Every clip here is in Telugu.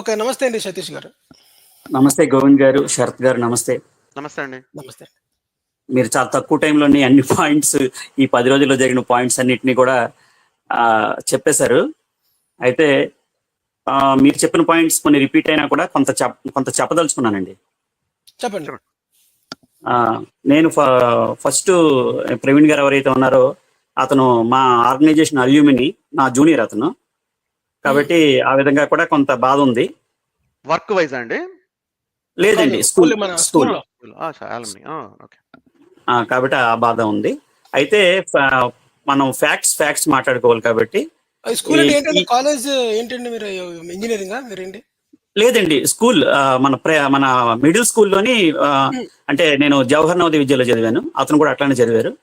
ఓకే నమస్తే అండి సతీష్ గారు. నమస్తే గోవింద్ గారు శరత్ గారు నమస్తే. నమస్తే అండి. నమస్తే. మీరు చాలా తక్కువ టైంలోని అన్ని పాయింట్స్ ఈ పది రోజుల్లో జరిగిన పాయింట్స్ అన్నిటిని కూడా చెప్పేశారు. అయితే మీరు చెప్పిన పాయింట్స్ కొన్ని రిపీట్ అయినా కూడా కొంత కొంత చెప్పదలుచుకున్నానండి. చెప్పండి. నేను ఫస్ట్ ప్రవీణ్ గారు ఎవరైతే ఉన్నారో అతను మా ఆర్గనైజేషన్ అల్యూమిని నా జూనియర్ అతను. కాబట్టి ఆ విధంగా కూడా కొంత బాధ ఉంది వర్క్ వైజ్ అండి? లేదండి స్కూల్ స్కూల్ కాబట్టి ఆ బాధ ఉంది. అయితే మనం ఫ్యాక్ట్స్ ఫ్యాక్ట్స్ మాట్లాడుకోవాలి కాబట్టి స్కూల్ కాలేజ్ ఏంటండి మీరు ఇంజనీరింగ్? మీరేంటి లేదండి స్కూల్ ఆ, మన ప్ర- మన మిడిల్ స్కూల్లోని అంటే నేను జవహర్ నవోదయ విద్యలో చదివాను. అతను కూడా అట్లానే చదివారు.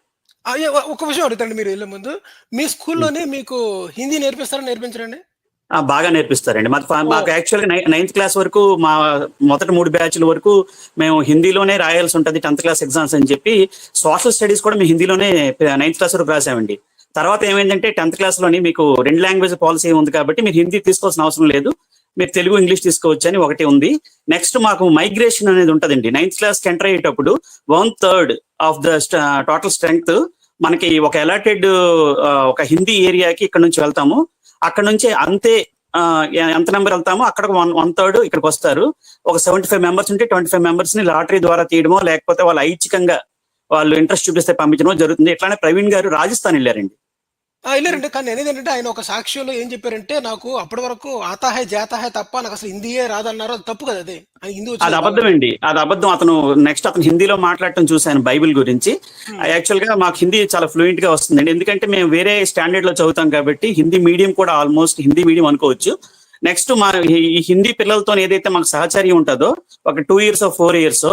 అయ్యో ఒక విషయం అడుగుతాండి మీరు వెళ్ళే ముందు. మీ స్కూల్లోనే మీకు హిందీ నేర్పిస్తారా నేర్పించరండి? బాగా నేర్పిస్తారండి. మాకు మాకు యాక్చువల్గా నైన్త్ క్లాస్ వరకు మా మొదటి మూడు బ్యాచ్ల వరకు మేము హిందీలోనే రాయాల్సి ఉంటుంది టెన్త్ క్లాస్ ఎగ్జామ్స్ అని చెప్పి సోషల్ స్టడీస్ కూడా మేము హిందీలోనే నైన్త్ క్లాస్ వరకు రాసామండి. తర్వాత ఏమైందంటే టెన్త్ క్లాస్లోని మీకు రెండు లాంగ్వేజ్ పాలసీ ఉంది కాబట్టి మీరు హిందీ తీసుకోవాల్సిన అవసరం లేదు మీరు తెలుగు ఇంగ్లీష్ తీసుకోవచ్చు అని ఒకటి ఉంది. నెక్స్ట్ మాకు మైగ్రేషన్ అనేది ఉంటుందండి. నైన్త్ క్లాస్కి ఎంటర్ అయ్యేటప్పుడు one third of the total strength మనకి ఒక అలాటెడ్ ఒక హిందీ ఏరియాకి ఇక్కడ నుంచి వెళ్తాము. అక్కడ నుంచి అంతే ఎంత నెంబర్ వెళ్తామో అక్కడ వన్ వన్ థర్డ్ ఇక్కడికి వస్తారు. ఒక సెవెంటీ ఫైవ్ మెంబర్స్ ఉంటే ట్వంటీ ఫైవ్ మెంబర్స్ని లాటరీ ద్వారా తీయడమో లేకపోతే వాళ్ళు ఐచ్ఛికంగా వాళ్ళు ఇంట్రెస్ట్ చూపిస్తే పంపించడమో జరుగుతుంది. ఇట్లానే ప్రవీణ్ గారు రాజస్థాన్ వెళ్ళారండి. వెళ్ళారండి కానీ నేను ఏంటంటే ఆయన ఒక సాక్ష్యంలో ఏం చెప్పారంటే నాకు అప్పటి వరకు ఆతాహే జాతాహే తప్ప నాకు అసలు హిందీయే రాదన్నారు. అది తప్పు కదా అది. హిందీ అది అబద్ధం అండి. అది అబద్ధం. అతను నెక్స్ట్ అతను హిందీలో మాట్లాడటం చూశాను బైబిల్ గురించి. యాక్చువల్గా మాకు హిందీ చాలా ఫ్లూయెంట్గా వస్తుందండి. ఎందుకంటే మేము వేరే స్టాండర్డ్లో చదువుతాం కాబట్టి హిందీ మీడియం కూడా ఆల్మోస్ట్ హిందీ మీడియం అనుకోవచ్చు. నెక్స్ట్ మా ఈ హిందీ పిల్లలతో ఏదైతే మాకు సహచర్యం ఉంటుందో ఒక టూ ఇయర్స్ ఫోర్ ఇయర్స్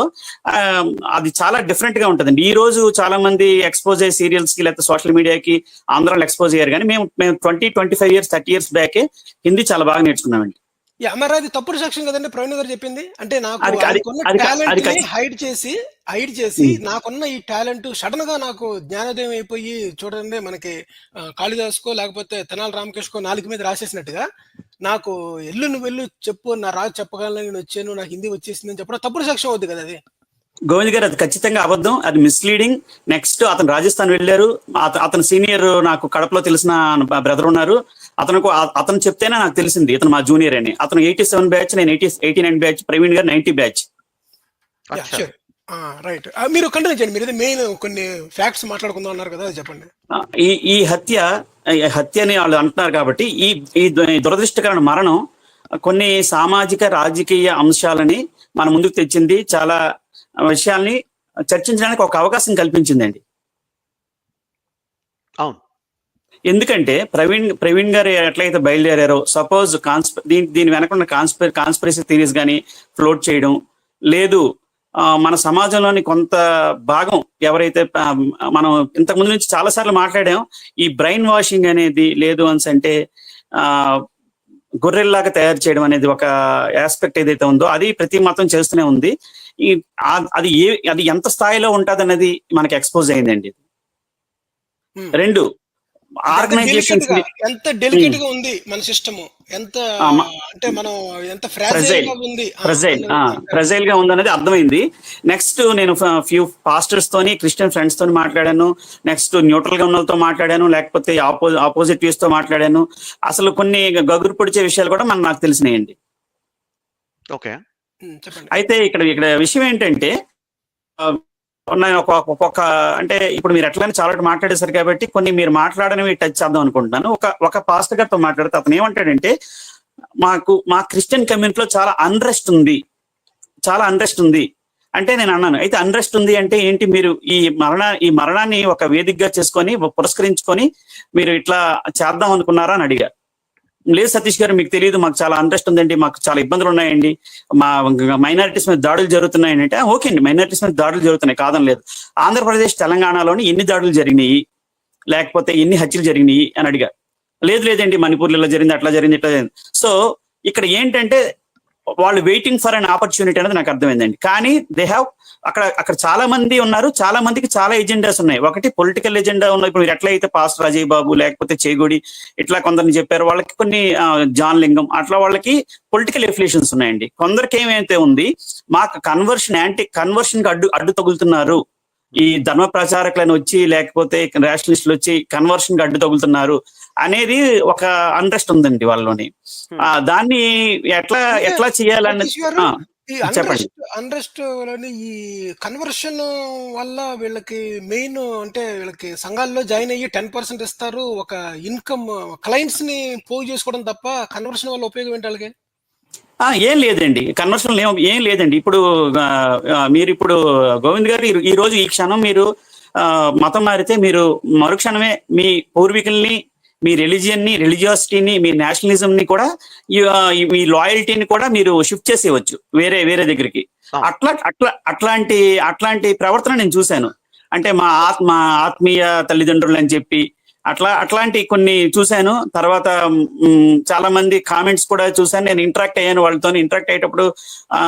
అది చాలా డిఫరెంట్గా ఉంటుందండి. ఈ రోజు చాలా మంది ఎక్స్పోజ్ అయ్యే సీరియల్స్కి లేకపోతే సోషల్ మీడియాకి ఆంధ్రాలో ఎక్స్పోజ్ అయ్యారు కానీ మేము మేము twenty twenty five years thirty years బ్యాకే Hindi చాలా బాగా నేర్చుకున్నామండి. యా, మరి అది తప్పుడు సాక్ష్యం కదండి. ప్రవీణ్ గారు చెప్పింది. అంటే నాకు టాలెంట్ హైడ్ చేసి హైడ్ చేసి నాకున్న ఈ టాలెంట్ సడన్గా నాకు జ్ఞానోదయం అయిపోయి చూడండి మనకి కాళిదాసుకో లేకపోతే తెనాలి రామకృష్ణకో నాలుగు మీద రాసేసినట్టుగా నాకు ఎల్లు నువ్వు వెళ్ళు చెప్పు నా రాజు చెప్పగలను నేను వచ్చాను నాకు హిందీ వచ్చేసింది అని చెప్పడం తప్పుడు సాక్ష్యం అవుద్ది కదా అది. గోవింద్ గారు అది ఖచ్చితంగా అబద్ధం. అది మిస్లీడింగ్ నెక్స్ట్ అతను రాజస్థాన్ వెళ్ళారు. అత- అతను సీనియర్ నాకు కడపలో తెలిసిన బ్రదర్ ఉన్నారు. అతను అతను చెప్తేనే నాకు తెలిసింది ఇతను మా జూనియర్ అని. అతను ఎయిటీ సెవెన్ బ్యాచ్ నేను eighty eighty nine batch Praveen గారు నైన్టీ బ్యాచ్ రైట్ మీరు కంటిన్యూ చేయండి మీరు మెయిన్ కొన్ని ఫ్యాక్ట్స్ మాట్లాడుకుందాం అన్నారు కదా చెప్పండి. ఈ ఈ హత్య హత్య అని వాళ్ళు అంటున్నారు కాబట్టి ఈ ఈ దు- దురదృష్టకరమైన మరణం కొన్ని సామాజిక రాజకీయ అంశాలని మన ముందుకు తెచ్చింది చాలా విషయాల్ని చర్చించడానికి ఒక అవకాశం కల్పించిందండి. అవును. ఎందుకంటే ప్రవీణ్ ప్రవీణ్ గారు ఎట్లయితే బయలుదేరారో సపోజ్ కాన్స్ప దీని దీని వెనకున్న కాన్స్ప కాన్స్పిరసీ థీరీస్ కానీ ఫ్లోట్ చేయడం లేదు మన సమాజంలోని కొంత భాగం ఎవరైతే మనం ఇంతకు ముందు నుంచి చాలా సార్లు మాట్లాడాం ఈ బ్రెయిన్ వాషింగ్ అనేది లేదు అని అంటే ఆ గొర్రెల్లాగా తయారు చేయడం అనేది ఒక ఆస్పెక్ట్ ఏదైతే ఉందో అది ప్రతి మతం చేస్తూనే ఉంది ఈ అది ఏ అది ఎంత స్థాయిలో ఉంటుంది అనేది మనకి ఎక్స్పోజ్ అయిందండి. రెండు ఆర్గనైజేషన్స్ గా- ఎంత డెలికేట్గా ఉంది మన సిస్టమ్ ఎంత అంటే మనం ఎంత ఫ్రాజైల్ ఉంది. ఆ, ప్రెజైల్ అన్నది- ప్రెజైల్గా ఉందనేది అర్థమైంది. నెక్స్ట్ నేను ఫ్యూ పాస్టర్స్ తోని క్రిస్టియన్ ఫ్రెండ్స్ తోని మాట్లాడాను. నెక్స్ట్ న్యూట్రల్గా ఉన్న వాళ్ళతో మాట్లాడాను. లేకపోతే ఆపో ఆపోజిట్ వ్యూస్తో మాట్లాడాను. అసలు కొన్ని గగురు పొడిచే విషయాలు కూడా మన నాకు తెలిసినాయండి. ఓకే. అయితే ఇక్కడ ఇక్కడ విషయం ఏంటంటే ఉన్నాయి నేను ఒక ఒక్కొక్క అంటే ఇప్పుడు మీరు ఎట్లయినా చాలా మాట్లాడేశారు కాబట్టి కొన్ని మీరు మాట్లాడనివి టచ్ చేద్దాం అనుకుంటున్నాను. ఒక ఒక పాస్టర్ గారితో మాట్లాడితే అతను ఏమంటాడంటే మాకు మా క్రిస్టియన్ కమ్యూనిటీలో చాలా అన్రెస్ట్ ఉంది. చాలా అన్రెస్ట్ ఉంది. అంటే నేను అన్నాను అయితే అన్రెస్ట్ ఉంది అంటే ఏంటి? మీరు ఈ మరణ ఈ మరణాన్ని ఒక వేదికగా చేసుకొని పురస్కరించుకొని మీరు ఇట్లా చేద్దాం అనుకున్నారా? అని అడిగా. లేదు సతీష్ గారు మీకు తెలియదు మాకు చాలా అంట్రెస్ట్ ఉందండి మాకు చాలా ఇబ్బందులు ఉన్నాయండి. మా మైనారిటీస్ మీద దాడులు జరుగుతున్నాయి అంటే ఓకే అండి మైనారిటీస్ మీద దాడులు జరుగుతున్నాయి కాదని లేదు ఆంధ్రప్రదేశ్ తెలంగాణలోని ఎన్ని దాడులు జరిగినాయి లేకపోతే ఎన్ని హత్యలు జరిగినాయి అని అడిగా లేదు లేదండి మణిపూర్లో ఇలా జరిగింది అట్లా జరిగింది ఇట్లా జరిగింది. సో ఇక్కడ ఏంటంటే వాళ్ళు వెయిటింగ్ ఫర్ అన్ ఆపర్చునిటీ అనేది నాకు అర్థమైందండి. కానీ దే హ్యావ్ అక్కడ అక్కడ చాలా మంది ఉన్నారు. చాలా మందికి చాలా ఎజెండాస్ ఉన్నాయి. ఒకటి పొలిటికల్ ఎజెండా ఉన్నాయి ఇప్పుడు మీరు ఎట్లయితే పాస్టర్ అజయ్ బాబు లేకపోతే చేగుడి ఇట్లా కొందరిని చెప్పారు. వాళ్ళకి కొన్ని జాన్ లింగం అట్లా వాళ్ళకి పొలిటికల్ ఎఫిలేషన్స్ ఉన్నాయండి. కొందరికి ఏమైతే ఉంది మాకు కన్వర్షన్ యాంటీ కన్వర్షన్కి అడ్డు అడ్డు తగులుతున్నారు. ఈ ధర్మ ప్రచారకులను వచ్చి లేకపోతే రేషనలిస్టులు వచ్చి కన్వర్షన్ అడ్డు తగులుతున్నారు అనేది ఒక అంట్రెస్ట్ ఉందండి వాళ్ళలోని. ఆ, దాన్ని ఎట్లా ఎట్లా చేయాలన్నది ఈ చెప్పండి. అన్రెస్ట్లోని ఈ కన్వర్షన్ వల్ల వీళ్ళకి మెయిన్ అంటే వీళ్ళకి సంఘాల్లో జాయిన్ అయ్యి టెన్ పర్సెంట్ ఇస్తారు. ఒక ఇన్కమ్ క్లయింట్స్ని పోగు చేసుకోవడం తప్ప కన్వర్షన్ వల్ల ఉపయోగం ఏంటి వాళ్ళకి? ఏం లేదండి. కన్వర్షన్ ఏం ఏం లేదండి. ఇప్పుడు మీరు ఇప్పుడు గోవింద్ గారు ఈ- రోజు ఈ క్షణం మీరు మతం మారితే మీరు మరుక్షణమే మీ పూర్వీకుల్ని మీ రిలీజియన్ని రిలీజియాసిటీని మీ నేషనలిజం ని కూడా మీ లాయల్టీని కూడా మీరు షిఫ్ట్ చేసేయవచ్చు. వేరే వేరే దగ్గరికి. అట్లా అట్లా అట్లాంటి అట్లాంటి ప్రవర్తన నేను చూశాను. అంటే మా ఆత్మ ఆత్మీయ తల్లిదండ్రులు అని చెప్పి అట్లా అట్లాంటి కొన్ని చూశాను. తర్వాత చాలా మంది కామెంట్స్ కూడా చూశాను. నేను ఇంటరాక్ట్ అయ్యాను వాళ్ళతో ఇంటరాక్ట్ అయ్యేటప్పుడు ఆ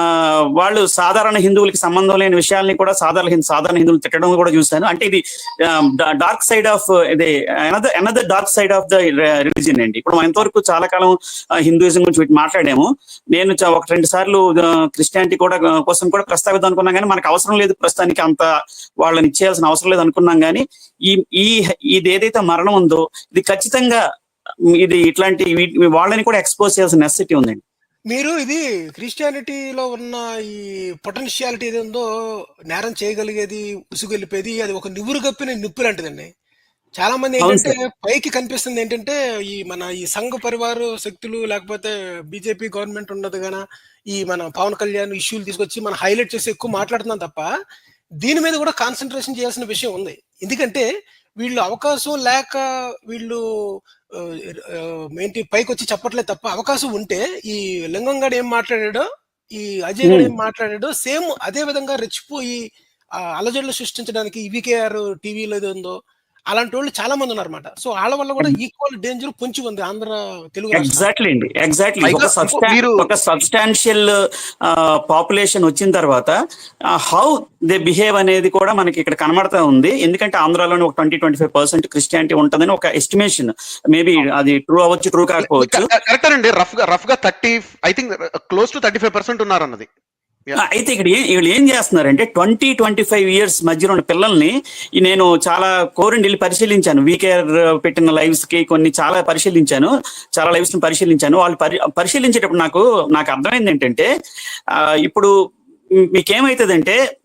వాళ్ళు సాధారణ హిందువులకి సంబంధం లేని విషయాల్ని కూడా సాధారణ హిందూ సాధారణ హిందువులు తిట్టడం కూడా చూశాను. అంటే ఇది డార్క్ సైడ్ ఆఫ్ ఇది another another dark side of the religion అండి. ఇప్పుడు మనం ఎంతవరకు చాలా కాలం హిందూయిజం గురించి వీటి మాట్లాడాము. నేను ఒక రెండు సార్లు క్రిస్టియానిటీ కూడా కోసం కూడా ప్రస్తావిద్దాం అనుకున్నాం కానీ మనకు అవసరం లేదు ప్రస్తుతానికి అంత వాళ్ళని ఇచ్చేయాల్సిన అవసరం లేదు అనుకున్నాం కానీ ఈ ఈ ఇది ఏదైతే మరణం ఉందో ఇది ఖచ్చితంగా ఇది ఇట్లాంటి వాళ్ళని కూడా ఎక్స్పోజ్ చేయాల్సిన నెసిటీ ఉందండి. మీరు ఇది క్రిస్టియానిటీలో ఉన్న ఈ పొటెన్షియాలిటీ ఏది ఉందో నేరం చేయగలిగేది ఉసుగొలిపేది అది ఒక నివురు కప్పిన నిప్పు లాంటిదండి. చాలా మంది ఏంటంటే పైకి కనిపిస్తుంది ఏంటంటే ఈ మన ఈ సంఘ పరివార శక్తులు లేకపోతే బీజేపీ గవర్నమెంట్ ఉండదు గాన ఈ మన పవన్ కళ్యాణ్ ఇష్యూలు తీసుకొచ్చి మనం హైలైట్ చేసి ఎక్కువ మాట్లాడుతున్నాం తప్ప దీని మీద కూడా కాన్సన్ట్రేషన్ చేయాల్సిన విషయం ఉంది. ఎందుకంటే వీళ్ళు అవకాశం లేక వీళ్ళు ఏంటి పైకి వచ్చి చెప్పట్లేదు తప్ప అవకాశం ఉంటే ఈ లింగం గాడు ఏం మాట్లాడాడో ఈ అజయ్ గారు. ఏం మాట్లాడాడో సేమ్ అదే విధంగా రెచ్చిపోయి అలజడులు సృష్టించడానికి ఈవీకేఆర్ టీవీలో ఏదో ఉందో అలాంటి వాళ్ళు చాలా మంది ఉన్నారన్నమాట. సో వాళ్ళ వల్ల కూడా ఈక్వల్ డేంజర్ పొంచి ఉంది ఆంధ్ర తెలుగు. ఎగ్జాక్ట్లీ అండి. ఎగ్జాక్ట్లీ ఒక ఒక సబ్స్టాన్షియల్ పాపులేషన్ వచ్చిన తర్వాత హౌ దే బిహేవ్ అనేది కూడా మనకి ఇక్కడ కనబడతా ఉంది. ఎందుకంటే ఆంధ్రాలోనే ఒక twenty twenty five percent Christianity ఉంటుందని ఒక ఎస్టిమేషన్ మేబీ అది ట్రూ అవ్వచ్చు ట్రూ కాకపోవచ్చు. కరెక్ట్ అండి. రఫ్గా రఫ్గా thirty I think close to thirty five percent ఉన్నారన్నది. అయితే ఇక్కడ వీళ్ళు ఏం చేస్తున్నారంటే ట్వంటీ ట్వంటీ ఫైవ్ ఇయర్స్ మధ్యలో ఉన్న పిల్లల్ని నేను చాలా కోరిండి వెళ్ళి పరిశీలించాను. వీకేఆర్ పెట్టిన లైవ్స్కి కొన్ని చాలా పరిశీలించాను. చాలా లైవ్స్ని పరిశీలించాను. వాళ్ళు పరి పరిశీలించేటప్పుడు నాకు నాకు అర్థమైంది ఏంటంటే ఆ, ఇప్పుడు మీ- మీకేమైతుందంటే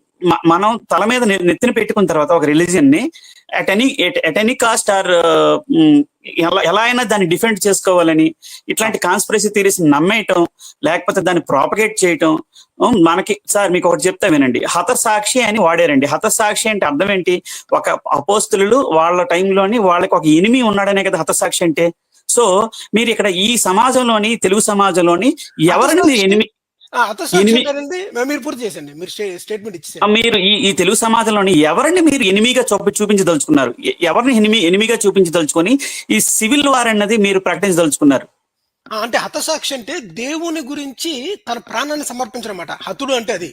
మనం తల మీద నెత్తిన పెట్టుకున్న తర్వాత ఒక రిలీజియన్ని at any at any cost or ఎలా ఎలా అయినా దాన్ని డిఫెండ్ చేసుకోవాలని ఇట్లాంటి కాన్స్పిరసీ థీరీస్ నమ్మేయటం లేకపోతే దాన్ని ప్రాపగేట్ చేయటం మనకి సార్ మీకు ఒకటి చెప్తా వినండి. హతసాక్షి అని వాడారండి. హతసాక్షి అంటే అర్థం ఏంటి? ఒక అపోస్తులు వాళ్ళ టైంలోని వాళ్ళకి ఒక ఎనిమి ఉన్నాడనే కదా హతసాక్షి అంటే. సో మీరు ఇక్కడ ఈ సమాజంలోని తెలుగు సమాజంలోని ఎవరిని ఎనిమి మీరు పూర్తి చేసండి మీరు స్టేట్మెంట్ ఆ, ఇచ్చేసారు మీరు ఈ ఈ తెలుగు సమాజంలోని ఎవరిని మీరు ఎనిమిగా చూప చూపించదలుచుకున్నారు? ఎవరిని ఎనిమి ఎనిమిగా చూపించదలుచుకొని ఈ సివిల్ వార్ అన్నది మీరు ప్రకటించదలుచుకున్నారు? అంటే హతసాక్షి అంటే దేవుని గురించి తన ప్రాణాన్ని సమర్పించడం అన్నమాట హతుడు అంటే అది.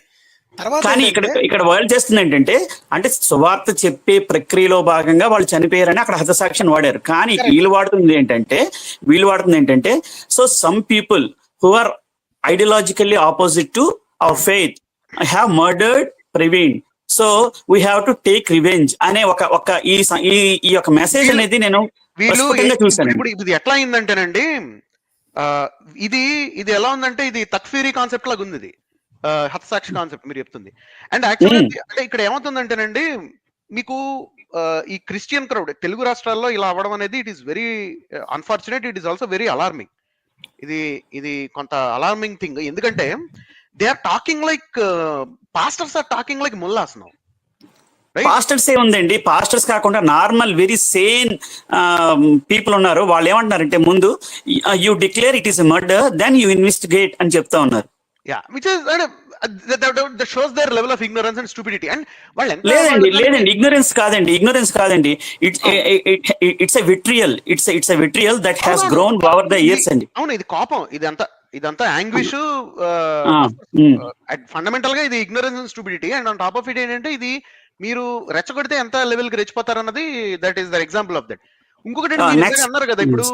తర్వాత కానీ ఇక్కడ ఇక్కడ వాళ్ళు చేస్తుంది ఏంటంటే అంటే సువార్త చెప్పే ప్రక్రియలో భాగంగా వాళ్ళు చనిపోయారని అక్కడ హతసాక్ష్యం వాడారు. కానీ. వీళ్ళు వాడుతుంది ఏంటంటే వీళ్ళు వాడుతుంది ఏంటంటే so some people who are ideologically opposite to our faith I have murdered Praveen so we have to take revenge అనే ఒక ఒక ఈ ఈ యొక్క మెసేజ్ అనేది నేను చూశాను. ఇప్పుడు ఇది ఎట్లా అయిందంటేనండి ఇది ఇది ఎలా ఉందంటే ఇది తక్ఫీరీ కాన్సెప్ట్ లాగా ఉంది ఇది. హతసాక్షి కాన్సెప్ట్ మీరు చెప్తుంది. And actually Hmm. అంటే ఇక్కడ ఏమవుతుందంటేనండి మీకు ఈ క్రిస్టియన్ క్రౌడ్ తెలుగు రాష్ట్రాల్లో ఇలా అవ్వడం అనేది it is very unfortunate it is also very alarming ఇది ఇది కొంత అలార్మింగ్ థింగ్ ఎందుకంటే they are talking like pastors are talking like mullahs now pastors ఏ ఉందండి? పాస్టర్స్ కాకుండా నార్మల్ వెరీ సేన్ పీపుల్ ఉన్నారు. వాళ్ళు ఏమంటున్నారంటే ముందు you declare it is murder then you investigate అని చెప్తా ఉన్నారు. Yeah which is that shows their level of ignorance and stupidity and వాళ్ళు లేదండి లేదండి ఇగ్నరెన్స్ కాదండి ఇగ్నరెన్స్ కాదండి. It's it's a vitriol it's it's a vitriol that has. Grown over the years అండి. అవును ఇది కోపం. ఇది అంత ఇదంతా యాంగ్విష్ ఫండమెంటల్గా ఇది ignorance and stupidity and on top of it ఏంటంటే ఇది మీరు రెచ్చగొడితే ఎంత లెవెల్కి రెచ్చిపోతారు అన్నది that is the example of that ఇంకొకటి అన్నారు కదా ఇప్పుడు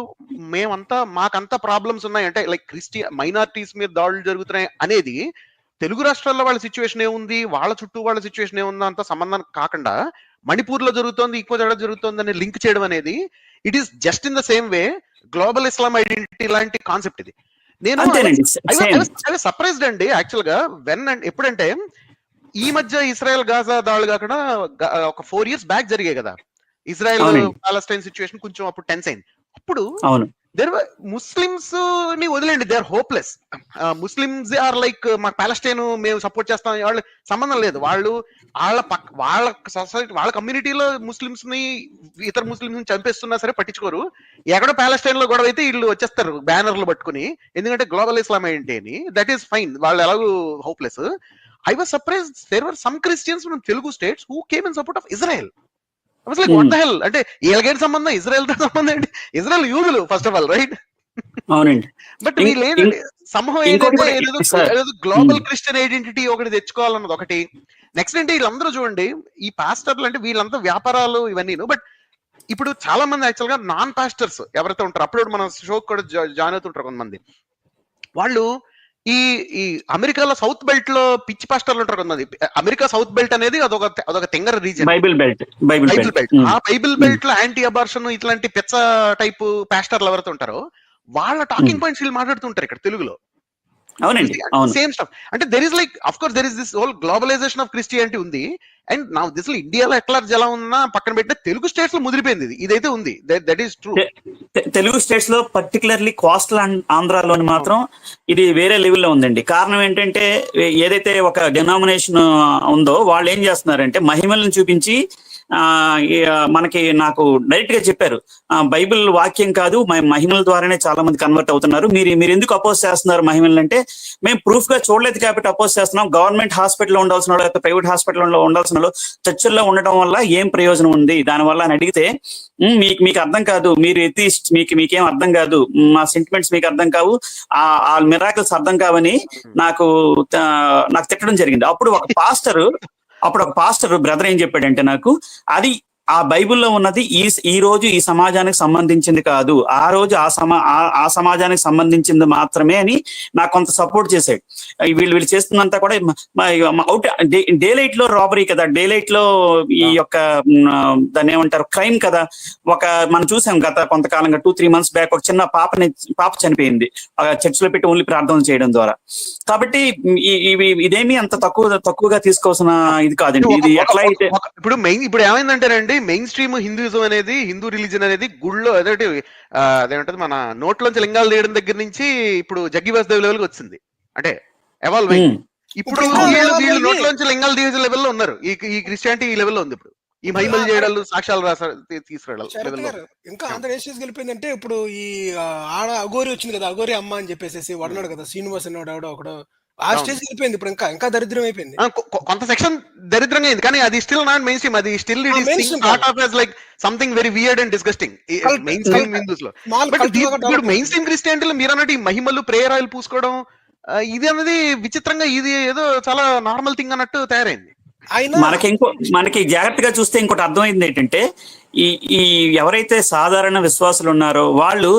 మేమంతా మాకంతా ప్రాబ్లమ్స్ ఉన్నాయి. అంటే లైక్ క్రిస్టియన్ మైనారిటీస్ మీద దాడులు జరుగుతున్నాయి అనేది తెలుగు రాష్ట్రాల్లో వాళ్ళ సిచ్యువేషన్ ఏముంది? వాళ్ళ చుట్టూ వాళ్ళ సిచ్యువేషన్ ఏముందో? అంత సంబంధం కాకుండా మణిపూర్లో జరుగుతోంది ఇంకో జడ జరుగుతోంది అని లింక్ చేయడం అనేది it is just in the same way global Islam identity లాంటి కాన్సెప్ట్ ఇది. నేను సర్ప్రైజ్డ్ అండి యాక్చువల్గా వెన్ అండ్ ఎప్పుడంటే ఈ మధ్య ఇస్రాయెల్ గాజా దాడులు కాకుండా ఒక ఫోర్ ఇయర్స్ బ్యాక్ జరిగాయి కదా. ఇజ్రాయెల్. పాలస్టైన్ సిచ్యువేషన్ కొంచెం అప్పుడు టెన్స్ అయింది. అప్పుడు దేర్ ముస్లిమ్స్ని వదిలేండి they are hopeless Muslims are like మాకు పాలస్టైన్ మేము సపోర్ట్ చేస్తాం. వాళ్ళు సంబంధం లేదు. వాళ్ళు వాళ్ళ పక్ వాళ్ళ సొసైటీ వాళ్ళ కమ్యూనిటీలో ముస్లిమ్స్ని ఇతర ముస్లిమ్స్ని చంపేస్తున్నా సరే పట్టించుకోరు. ఎక్కడో పాలస్టైన్లో గొడవ అయితే వీళ్ళు వచ్చేస్తారు బ్యానర్లు పట్టుకుని. ఎందుకంటే గ్లోబల్ ఇస్లాం ఏంటి అని. దట్ ఈస్ ఫైన్ వాళ్ళు ఎలాగో hopeless I was surprise there were some Christians from Telugu states who came in support of Israel like what the hell అంటే వీళ్ళకేంటి సంబంధం? ఇజ్రాయెల్తో సంబంధం ఏంటి? ఇజ్రాయెల్ యూదులు ఫస్ట్ ఆఫ్ ఆల్ రైట్ అవునండి. బట్ ఇం- వీళ్ళు ఏంటంటే సమూహం ఏంటంటే గ్లోబల్. క్రిస్టియన్ ఐడెంటిటీ ఒకటి తెచ్చుకోవాలన్నది ఒకటి. నెక్స్ట్ అంటే వీళ్ళందరూ చూడండి ఈ పాస్టర్లు అంటే వీళ్ళంతా వ్యాపారాలు ఇవన్నీ బట్ ఇప్పుడు చాలా మంది యాక్చువల్గా నాన్ పాస్టర్స్ ఎవరైతే ఉంటారు అప్పుడు మన షో కూడా జాయిన్ అవుతుంటారు కొంతమంది. వాళ్ళు ఈ ఈ అమెరికాలో సౌత్ బెల్ట్లో పిచ్చి పాస్టర్లు ఉంటారు కొంతమంది అమెరికా సౌత్ బెల్ట్ అనేది అదొక అదొక తెంగర reason. Bible belt Bible belt. ఆ బైబిల్ బెల్ట్లో యాంటీ అబార్షన్ ఇట్లాంటి పెచ్చ టైప్ పాస్టర్లు ఎవరైతే ఉంటారో వాళ్ళ టాకింగ్ పాయింట్స్ వీళ్ళు మాట్లాడుతుంటారు ఇక్కడ తెలుగులో. అవునండి అవును. సేమ్ స్టఫ్ అంటే there is like of course there is this whole globalization of Christianity ఉంది. అండ్ నా దిస్ ఇండియాలో ఎట్లా ఎలా ఉన్నా పక్కన పెట్టిన తెలుగు స్టేట్స్లో ముదిరిపోయింది ఇది. ఇదైతే ఉంది. దట్ ఈస్ ట్రూ తెలుగు స్టేట్స్లో పర్టికులర్లీ కోస్టల్ ఆంధ్రాలోని మాత్రం ఇది వేరే లెవెల్లో ఉందండి. కారణం ఏంటంటే ఏదైతే ఒక డెనామినేషన్ ఉందో వాళ్ళు ఏం చేస్తున్నారంటే మహిమలను చూపించి మనకి నాకు డైరెక్ట్గా చెప్పారు. ఆ, బైబిల్ వాక్యం కాదు మహిమల ద్వారానే చాలా మంది కన్వర్ట్ అవుతున్నారు. మీరు మీరు ఎందుకు అపోజ్ చేస్తున్నారు మహిమలు అంటే మేము ప్రూఫ్గా చూడలేదు కాబట్టి అపోజ్ చేస్తున్నాం. గవర్నమెంట్ హాస్పిటల్లో ఉండాల్సిన వాళ్ళు లేకపోతే ప్రైవేట్ హాస్పిటల్లో ఉండాల్సిన వాళ్ళు చర్చల్లో ఉండడం వల్ల ఏం ప్రయోజనం ఉంది? దానివల్ల అని అడిగితే "ఉమ్, మీకు మీకు అర్థం కాదు. మీరు ఎథిస్ట్ మీకు మీకేం అర్థం కాదు. మా సెంటిమెంట్స్ మీకు అర్థం కావు. ఆ మిరాకిల్స్ అర్థం కావని నాకు త- నాకు తిట్టడం జరిగింది. అప్పుడు ఒక పాస్టర్ అప్పుడు ఒక పాస్టర్ బ్రదర్ ఏం చెప్పాడంటే నాకు అది ఆ బైబిల్లో ఉన్నది ఈ ఈ రోజు ఈ సమాజానికి సంబంధించింది కాదు. ఆ రోజు ఆ సమా ఆ- సమాజానికి సంబంధించింది మాత్రమే అని నాకు కొంత సపోర్ట్ చేశాడు. వీళ్ళు వీళ్ళు చేస్తున్నంతా కూడా అవుట్ డే లైట్లో రాబరీ కదా. డే లైట్లో ఈ యొక్క దాన్ని ఏమంటారు క్రైమ్ కదా. ఒక మనం చూసాం గత కొంతకాలంగా టూ త్రీ మంత్స్ బ్యాక్ ఒక చిన్న పాపని పాప చనిపోయింది. చర్చ్లో పెట్టి ఓన్లీ ప్రార్థన చేయడం ద్వారా. కాబట్టి ఇవి ఇదేమి అంత తక్కువ తక్కువగా తీసుకోవాల్సిన ఇది కాదండి. ఇది ఎట్లా అయితే ఇప్పుడు మెయిన్ ఇప్పుడు ఏమైందంటేనండి మెయిన్ స్ట్రీమ్ హిందూయిజం అనేది హిందూ రిలీజన్ అనేది గుళ్ళో అదేంటి ఆ, అదేంటది మన నోట్లోంచి లింగాలు తీయడం దగ్గర నుంచి ఇప్పుడు జగ్గి వాసుదేవ్ లెవెల్కి వచ్చింది. అంటే ఎవాల్వ్ అయింది. ఉమ్, ఇప్పుడు వీళ్ళు నోట్లోంచి లింగాలు తీసే లెవెల్లో ఉన్నారు. ఈ ఈ క్రిస్టియానిటీ ఈ లెవెల్లో ఉంది ఇప్పుడు. ఈ మహిమలు చేయడాలు సాక్ష్యాలు రాస తీసుకురావడం శరత్ లెవెల్లో గారు ఇంకా ఆంధ్రప్రదేశ్ గెలిపోయిందంటే ఇప్పుడు ఈ ఆ, ఆడ అగోరి వచ్చింది కదా అగోరి అమ్మ అని చెప్పేసి వడనాడు కదా శ్రీనివాస్ అన్నాడు ఆవిడ ఒకడు. ఆ. స్టేజ్ ఇప్పుడు ఇంకా ఇంకా దరిద్రం అయిపోయింది. కొంత సెక్షన్ దరిద్రంగా అయింది కానీ అది స్టిల్ నాట్ మెయిన్ స్ట్రీమ్ అది still it is start of as like something very weird and disgusting mainstream హిందూస్లో. But ఇప్పుడు మెయిన్ స్ట్రీమ్ క్రిస్టియానిటీలో మీరు అన్నట్టు ఈ మహిమలు ప్రేయర్ ఆయిల్ పూసుకోవడం ఇది అనేది విచిత్రంగా ఇది ఏదో చాలా నార్మల్ థింగ్ అన్నట్టు తయారైంది. మనకి ఇంకో మనకి జాగ్రత్తగా చూస్తే ఇంకోటి అర్థమైంది ఏంటంటే ఈ ఈ ఎవరైతే సాధారణ విశ్వాసులు ఉన్నారో వాళ్ళు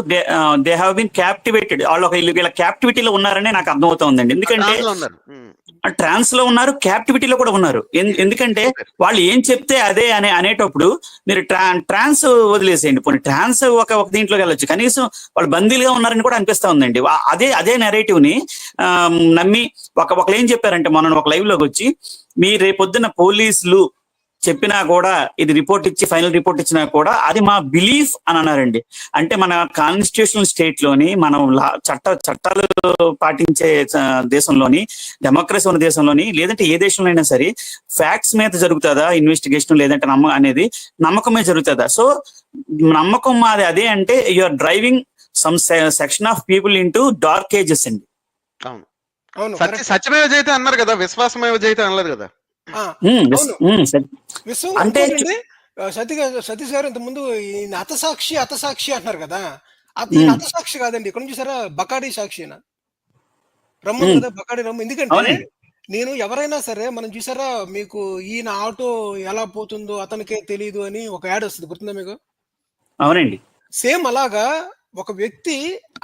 దే హావ్ బీన్ క్యాప్టివేటెడ్ వాళ్ళు ఒక వీళ్ళు క్యాప్టివిటీలో ఉన్నారని నాకు అర్థమవుతోందండి ఎందుకంటే దాంట్లో ఉన్నారు. ఉమ్. ట్రాన్స్లో ఉన్నారు క్యాప్టివిటీలో కూడా ఉన్నారు. ఎందుకంటే వాళ్ళు ఏం చెప్తే అదే అనే అనేటప్పుడు మీరు ట్రా ట్రాన్స్ వదిలేసేయండి. పోనీ ట్రాన్స్ ఒక ఒక దీంట్లోకి వెళ్ళొచ్చు. కనీసం వాళ్ళు బందీలుగా ఉన్నారని కూడా అనిపిస్తా ఉందండి. అదే అదే నెరేటివ్ని నమ్మి ఒక ఒకళ్ళు ఏం చెప్పారంటే మొన్న ఒక లైవ్లోకి వచ్చి మీ రేపొద్దున పోలీసులు చెప్పినా కూడా ఇది రిపోర్ట్ ఇచ్చి ఫైనల్ రిపోర్ట్ ఇచ్చినా కూడా అది మా బిలీఫ్ అని అన్నారండి. అంటే మన కాన్స్టిట్యూషనల్ స్టేట్లోని మనం లా- చట్ట చట్టాలు పాటించే దేశంలోని డెమోక్రసీ ఉన్న దేశంలోని లేదంటే ఏ దేశంలో అయినా సరే ఫ్యాక్ట్స్ మీద జరుగుతుందా ఇన్వెస్టిగేషన్ లేదంటే నమ్మ అనేది నమ్మకమే జరుగుతుందా? సో నమ్మకం మాది అదే అంటే you're driving some section of people into dark ages అండి. సత్యమేవ జయితే అన్నారు కదా విశ్వాసమేవ జయితే అనలేదు కదా. సరే. అంటే సతీ గారు సతీష్ గారు ఇంత ముందు ఈయన హతసాక్షి హతసాక్షి అంటున్నారు కదా. హతసాక్షి కాదండి. ఇక్కడ నుంచి చూసారా బకాడి సాక్షినా? రమ్మని మ్మ్. కదా బకాడి రమ్ము. ఎందుకంటే నేను ఎవరైనా సరే మనం చూసారా మీకు ఈయన ఆటో ఎలా పోతుందో అతనికే తెలియదు అని ఒక యాడ్ వస్తుంది. గుర్తుందా మీకు? అవునండి. సేమ్ అలాగా ఒక వ్యక్తి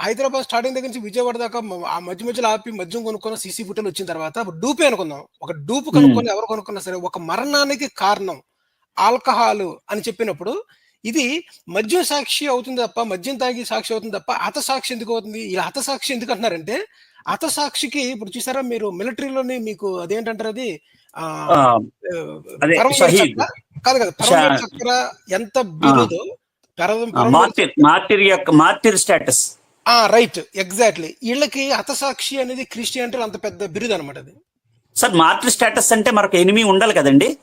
హైదరాబాద్ స్టార్టింగ్ దగ్గర నుంచి విజయవాడ దాకా ఆ మధ్య మధ్యలో ఆపి మద్యం కొనుక్కున్న సీసీ ఫుటేజ్ వచ్చిన తర్వాత డూపే అనుకుందాం. ఒక డూపు కనుక్కొని ఎవరు కొనుక్కున్నా సరే ఒక మరణానికి కారణం ఆల్కహాల్ అని చెప్పినప్పుడు ఇది మద్యం సాక్షి అవుతుంది తప్ప మద్యం తాగి సాక్షి అవుతుంది తప్ప హత సాక్షి ఎందుకు అవుతుంది? ఇలా హత సాక్షి ఎందుకు అంటున్నారంటే హత సాక్షికి ఇప్పుడు చూసారా మీరు మిలిటరీలోని మీకు అదేంటంటారు అది? కాదు కదా చక్ర ఎంత బిరుదు మార్టిర్ మార్టిర్ యొక్క మార్టిర్ స్టేటస్. ఆ రైట్ ఎగ్జాక్ట్లీ. వీళ్ళకి హతసాక్షి అనేది క్రిస్టియానిటీలో అంత పెద్ద బిరుదు అనమాట అది. సార్ మార్టిర్ స్టేటస్ అంటే మనకు ఎనిమి ఉండాలి కదండి?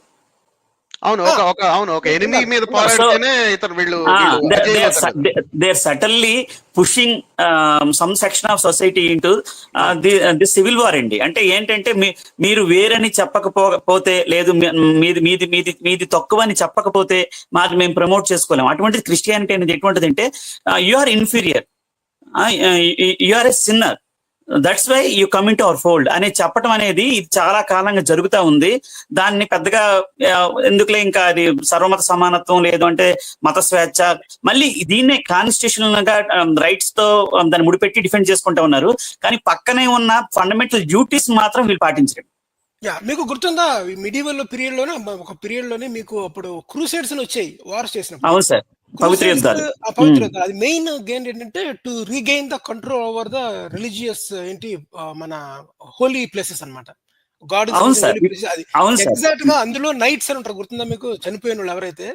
అవును ఒక ఒక అవును ఒక ఎనిమి మీద పోరాడితేనే ఇతను వీళ్ళు. There suddenly pushing some section of society into the civil war అండి. అంటే ఏంటంటే మీరు వేరని చెప్పకపోతే లేదు మీది మీది మీది మీది తక్కువ అని చెప్పకపోతే మాది మేము ప్రమోట్ చేసుకోలేము అటువంటిది క్రిస్టియానిటీ అనేది ఎటువంటిది అంటే you are inferior. You are a sinner. That's why you coming to our fold అని చెప్పడం అనేది ఇది చాలా కాలంగా జరుగుతా ఉంది. దాన్ని పెద్దగా ఎందుకులే ఇంకా అది సర్వమత సమానత్వం లేదు అంటే మత స్వేచ్ఛ. మళ్ళీ దీన్నే కాన్స్టిట్యూషన్గా రైట్స్తో ఆ, దాన్ని ముడిపెట్టి డిఫెండ్ చేసుకుంటా ఉన్నారు. కానీ పక్కనే ఉన్న ఫండమెంటల్ డ్యూటీస్ మాత్రం వీళ్ళు పాటించరు. యా మీకు గుర్తుందా? మిడివల్ పీరియడ్లోనే ఒక పీరియడ్లోనే మీకు అప్పుడు క్రూసైడ్స్ వచ్చాయి వార్స్ చేసినప్పుడు. అవును సార్. పవిత్ర అది మెయిన్ గెయిన్ ఏంటంటే to regain the control over the religious ఏంటి మన హోలీ ప్లేసెస్ అన్నమాట. గాడ్ ఎగ్జాక్ట్గా అందులో నైట్స్ అని ఉంటారు. గుర్తుందా మీకు? చనిపోయిన వాళ్ళు ఎవరైతే?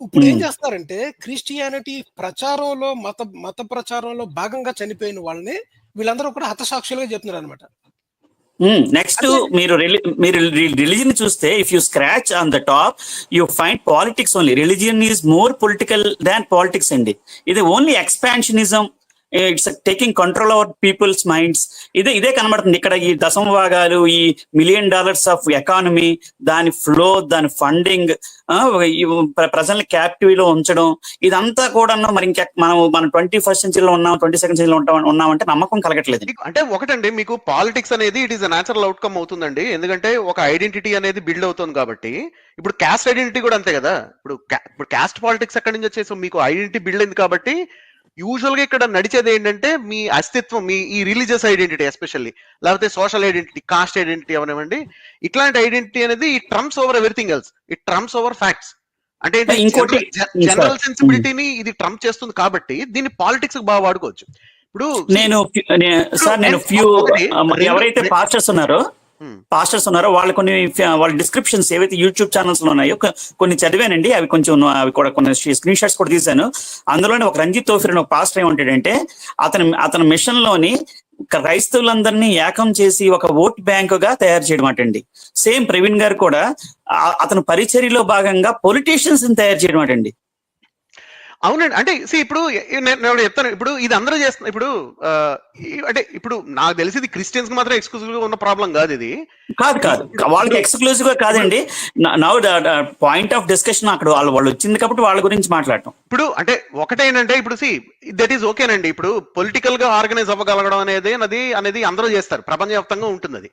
ఇప్పుడు ఏం మ్మ్. చేస్తారంటే క్రిస్టియానిటీ ప్రచారంలో మత మత ప్రచారంలో భాగంగా చనిపోయిన వాళ్ళని వీళ్ళందరూ కూడా హతసాక్షులుగా చెప్తున్నారు అనమాట నెక్స్ట్ మీరు reli- మీరు రిలీజన్ చూస్తే if you scratch on the top you find politics only religion is more political than politics అండి. ఇది only expansionism it's taking control our people's minds ఇదే ఇదే కనబడుతుంది. ఇక్కడ ఈ దశమ భాగాలు ఈ మిలియన్ డాలర్స్ ఆఫ్ ఎకానమీ దాని ఫ్లో దాని ఫండింగ్ ప్రజల్ని క్యాప్టివ్లో ఉంచడం. ఇదంతా కూడా మరి ఇంకా మనం మనం ట్వంటీ ఫస్ట్ సెంచరీలో ఉన్నాం ట్వంటీ సెకండ్ సెంచరీలో ఉంటాం ఉన్నామంటే నమ్మకం కలగట్లేదు. అంటే ఒకటండి మీకు పాలిటిక్స్ అనేది ఇట్ ఈస్ న్యాచురల్ అవుట్కమ్ అవుతుందండి. ఎందుకంటే ఒక ఐడెంటిటీ అనేది బిల్డ్ అవుతుంది కాబట్టి. ఇప్పుడు క్యాస్ట్ ఐడెంటిటీ కూడా అంతే కదా. ఇప్పుడు ఇప్పుడు క్యాస్ట్ పాలిటిక్స్ ఎక్కడి నుంచి వచ్చేసి మీకు ఐడెంటిటీ బిల్డ్ అయింది కాబట్టి యూజువల్గా ఇక్కడ నడిచేది ఏంటంటే మీ అస్తిత్వం మీ ఈ రిలీజియస్ ఐడెంటిటీ ఎస్పెషల్లీ లేకపోతే సోషల్ ఐడెంటిటీ కాస్ట్ ఐడెంటిటీ అవనివ్వండి ఇట్లాంటి ఐడెంటిటీ అనేది ఈ trumps over everything else it trumps over facts అంటే ఇంకోటి- జనరల్. సెన్సిబిలిటీని ఇది ట్రంప్ చేస్తుంది కాబట్టి దీన్ని పాలిటిక్స్ బాగా వాడుకోవచ్చు ఇప్పుడు నేను సార్ నేను ఫ్యూ ఎవరైతే పాస్టర్స్ ఉన్నారో. Hmm. పాస్టర్స్ ఉన్నారో వాళ్ళు కొన్ని వాళ్ళ డిస్క్రిప్షన్స్ ఏవైతే యూట్యూబ్ ఛానల్స్లో ఉన్నాయో కొన్ని చదివానండి అవి కొంచెం అవి కూడా కొన్ని స్క్రీన్ షాట్స్ కూడా తీశాను. అందులోనే ఒక రంజిత్ తోఫిర్ అనే ఒక పాస్టర్ ఏమంటాడంటే అతని అతని మిషన్లోని క్రైస్తవులందరినీ ఏకం చేసి ఒక ఓట్ బ్యాంక్గా తయారు చేయడం అటండి సేమ్ ప్రవీణ్ గారు కూడా అతను అతని పరిచర్యలో భాగంగా పొలిటీషియన్స్ తయారు చేయడం అటండి అవునండి. అంటే see ఇప్పుడు నేను చెప్తాను. ఇప్పుడు ఇది అందరూ చేస్తున్నారు ఇప్పుడు అంటే ఇప్పుడు నాకు తెలిసి ఇది క్రిస్టియన్స్కి మాత్రం ఎక్స్క్లూజివ్గా ఉన్న ప్రాబ్లం కాదు ఇది. కాదు కాదు. వాళ్ళకి ఎక్స్క్లూజివ్గా కాదండి. నౌ పాయింట్ ఆఫ్ డిస్కషన్ అక్కడ వాళ్ళు వాళ్ళు వచ్చింది కాబట్టి వాళ్ళ గురించి మాట్లాడటం. ఇప్పుడు అంటే ఒకటేంటంటే ఇప్పుడు సి దట్ ఈస్ ఓకేనండి ఇప్పుడు పొలిటికల్గా ఆర్గనైజ్ అవ్వగలగడం అనేది అనేది అనేది అందరూ చేస్తారు. ప్రపంచవ్యాప్తంగా ఉంటుంది అది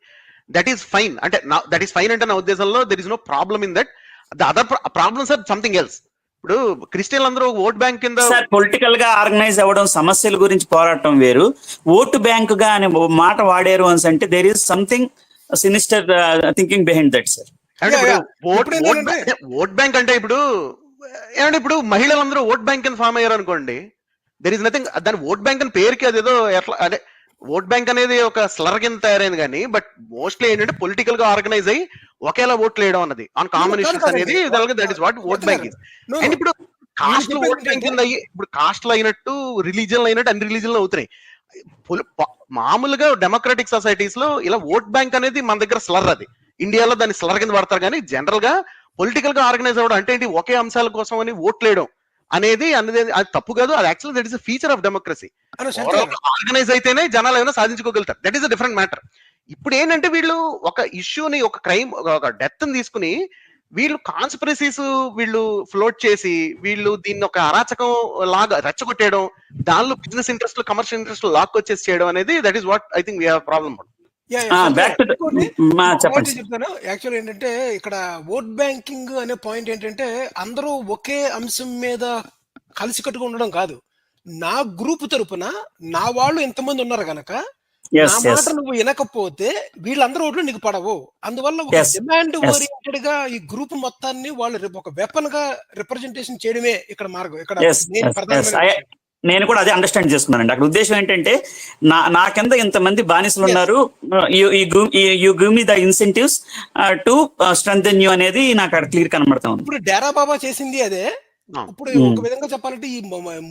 దట్ ఈస్ ఫైన్ అంటే దట్ ఈస్ ఫైన్ అంటే నా ఉద్దేశంలో there is no problem in that the other problems are something else ఇప్పుడు క్రిస్టియన్లు అందరూ ఓట్ బ్యాంక్ కింద సార్ పొలిటికల్గా ఆర్గనైజ్ అవ్వడం సమస్యల గురించి పోరాటం వేరు. ఓటు బ్యాంక్గా అనే మాట వాడారు అని అంటే there is something sinister thinking behind that sir vote bank అంటే ఇప్పుడు ఏమంటే ఇప్పుడు మహిళలందరూ ఓట్ బ్యాంక్ కింద ఫామ్ అయ్యారు అనుకోండి దెర్ ఇస్ నథింగ్ దాని ఓట్ బ్యాంక్ అని పేరుకి అదేదో ఎట్లా అదే ఓట్ బ్యాంక్ అనేది ఒక స్లర్ కింద తయారైంది కానీ బట్ మోస్ట్లీ ఏంటంటే పొలిటికల్గా ఆర్గనైజ్ అయ్యి ఒకేలా ఓట్లు వేయడం అన్నది. ఆన్ కామన్ ఇష్యూస్ అనేది. That is what vote bank and ఇప్పుడు కాస్ట్ ఓట్ బ్యాంక్ అయ్యి ఇప్పుడు కాస్ట్లు అయినట్టు రిలీజియన్ అయినట్టు అన్ని రిలీజియన్ అవుతున్నాయి. మామూలుగా డెమోక్రటిక్ సొసైటీస్లో ఇలా ఓట్ బ్యాంక్ అనేది మన దగ్గర స్లర్ అది. ఇండియాలో దాన్ని స్లర్ కింద వాడతారు కానీ జనరల్గా పొలిటికల్గా ఆర్గనైజ్ అవ్వడం అంటే ఏంటి? ఒకే అంశాల కోసం అని ఓట్లేయడం అనేది అనేది అది తప్పు కాదు. అది actual that is feature of democracy organise అయితేనే జనాలు ఏమైనా సాధించుకోగలుగుతారు. That is a different matter ఇప్పుడు ఏంటంటే వీళ్ళు ఒక ఇష్యూని ఒక క్రైమ్ ఒక డెత్ తీసుకుని వీళ్ళు కాన్స్పిరసీస్ వీళ్ళు ఫ్లోట్ చేసి వీళ్ళు దీన్ని ఒక అరాచకం లాగా రెచ్చగొట్టేయడం దానిలో business interest commercial interest lock వచ్చేసి చేయడం అనేది that is what I think we have problem చెప్తాను. యాక్చువల్ ఏంటంటే ఇక్కడ ఓట్ బ్యాంకింగ్ అనే పాయింట్ ఏంటంటే అందరూ ఒకే అంశం మీద కలిసి కట్టుగా ఉండడం కాదు. నా గ్రూప్ తరపున నా వాళ్ళు ఎంతమంది ఉన్నారు గనక నా మాట నువ్వు వినకపోతే వీళ్ళందరూ ఓట్లు నీకు పడవు అందువల్ల ఒక. డిమాండ్. ఓరియంటెడ్గా ఈ గ్రూప్ మొత్తాన్ని వాళ్ళు ఒక వెపన్గా రిప్రజెంటేషన్ చేయడమే ఇక్కడ మార్గం ఇక్కడ నేను కూడా అదే అండర్స్టాండ్ చేసుకున్నానండి అక్కడ ఉద్దేశం ఏంటంటే నా నా కింద ఇంతమంది బానిసలు ఉన్నారు you give me the incentives to strengthen you అనేది నాకు అక్కడ క్లియర్ కనబడతా ఉంది ఇప్పుడు డేరా బాబా చేసింది అదే. ఇప్పుడు. ఒక విధంగా చెప్పాలంటే ఈ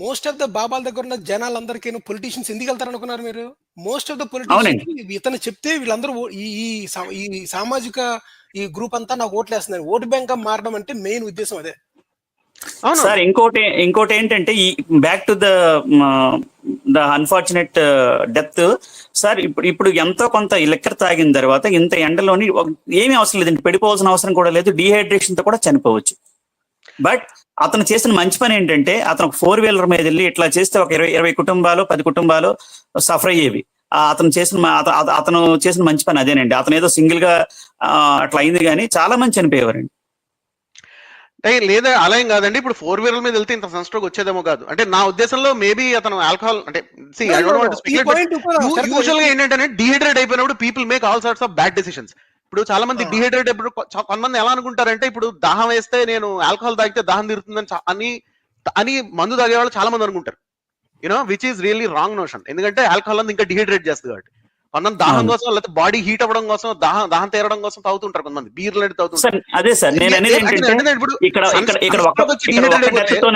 మోస్ట్ ఆఫ్ ద బాబాల దగ్గర ఉన్న జనాలందరికీ పొలిటీషియన్స్ ఎందుకు వెళ్తారు అనుకున్నారు మీరు మోస్ట్ ఆఫ్ ద పొలిటీషియన్స్ ఇతను చెప్తే వీళ్ళందరూ ఈ ఈ సామాజిక ఈ గ్రూప్ అంతా నాకు ఓట్లు వేస్తున్నారు ఓటు బ్యాంక్ మారడం అంటే మెయిన్ ఉద్దేశం అదే. అవును. సార్ ఇంకోటి ఇంకోటి ఏంటంటే ఈ back to the the unfortunate death sir ఇప్పుడు ఇప్పుడు ఎంతో కొంత ఈ లెక్కర్ తాగిన తర్వాత ఇంత ఎండలోని ఏమీ అవసరం లేదండి. పెడిపోవాల్సిన అవసరం కూడా లేదు. డిహైడ్రేషన్తో కూడా చనిపోవచ్చు. బట్ అతను చేసిన మంచి పని ఏంటంటే అతను ఫోర్ వీలర్ మీద వెళ్ళి ఇట్లా చేస్తే ఒక ఇరవై ఇరవై కుటుంబాలు పది కుటుంబాలు సఫర్ అయ్యేవి. ఆ అతను చేసిన అతను చేసిన మంచి పని అదేనండి. అతను ఏదో సింగిల్గా అట్లా అయింది కానీ చాలా మంది చనిపోయేవారండి. లేదా అలా ఏం కాదండి. ఇప్పుడు ఫోర్ వీలర్ మీద వెళ్తే ఇంత సన్ స్ట్రోక్ వచ్చేదేమో కాదు. అంటే నా ఉద్దేశంలో మేబీ అతను ఆల్కహాల్ అంటే యూజువల్గా ఏంటంటే డిహైడ్రేట్ అయిపోయినప్పుడు people make all sorts of bad decisions ఇప్పుడు చాలా మంది. డిహైడ్రేట్ చా- కొంతమంది ఎలా అనుకుంటారంటే ఇప్పుడు దాహం వేస్తే నేను ఆల్కహాల్ తాగితే దాహం తీరుతుందని అని అని మందు తాగే వాళ్ళు చాలా మంది అనుకుంటారు you know which is really wrong notion ఎందుకంటే ఆల్కహాల్ అంతా ఇంకా డిహైడ్రేట్ చేస్తుంది కాబట్టి. కొంతమంది దాహం. కోసం లేకపోతే బాడీ హీట్ అవ్వడం కోసం దాహం దాహం తీరడం కోసం తాగుతుంటారు కొంతమంది. బీర్లు అనేది తాగుతుంటారు. సార్ అదే సార్ నేను అనేది ఏంటంటే ఇక్కడ ఇక్కడ ఒక్క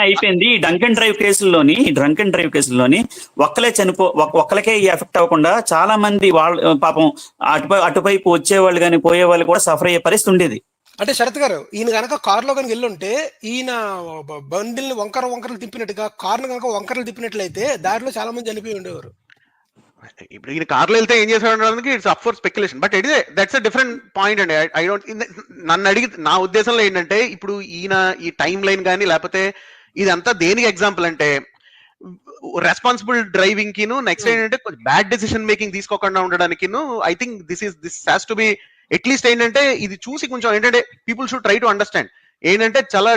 అయిపోయింది ఈ డ్రంక్ అండ్ డ్రైవ్ కేసుల్లోని డ్రంక్ అండ్ డ్రైవ్ కేసుల్లోని ఒక్కలే చనిపో ఒక్- ఒక్కలకే ఈ ఎఫెక్ట్ అవ్వకుండా చాలా మంది వాళ్ళ పాపం అటుపై అటువైపు వచ్చేవాళ్ళు కానీ పోయేవాళ్ళు కూడా సఫర్ అయ్యే పరిస్థితి ఉండేది. అంటే శరత్ గారు ఈయన గనక కారులో కనుక వెళ్ళుంటే ఈయన బండిల్ని వంకర వంకరలు తిప్పినట్టుగా కార్ను కనుక వంకరలు తిప్పినట్లయితే దారిలో చాలా మంది చనిపోయి ఉండేవారు. ఇప్పుడు ఈయన కార్లో వెళ్తే ఏం చేశాడు అనడానికి it's up for speculation but it that's a different point అండి ఐ డోంట్ నన్ను అడిగి నా ఉద్దేశంలో ఏంటంటే ఇప్పుడు ఈయన ఈ టైం లైన్ కానీ లేకపోతే ఇదంతా దేనికి ఎగ్జాంపుల్ అంటే రెస్పాన్సిబుల్ డ్రైవింగ్ కిను నెక్స్ట్. ఏంటంటే బ్యాడ్ డెసిషన్ మేకింగ్ తీసుకోకుండా ఉండడానికి I think this is this has to be at least ఏంటంటే ఇది చూసి కొంచెం ఏంటంటే people should try to understand ఏంటంటే చాలా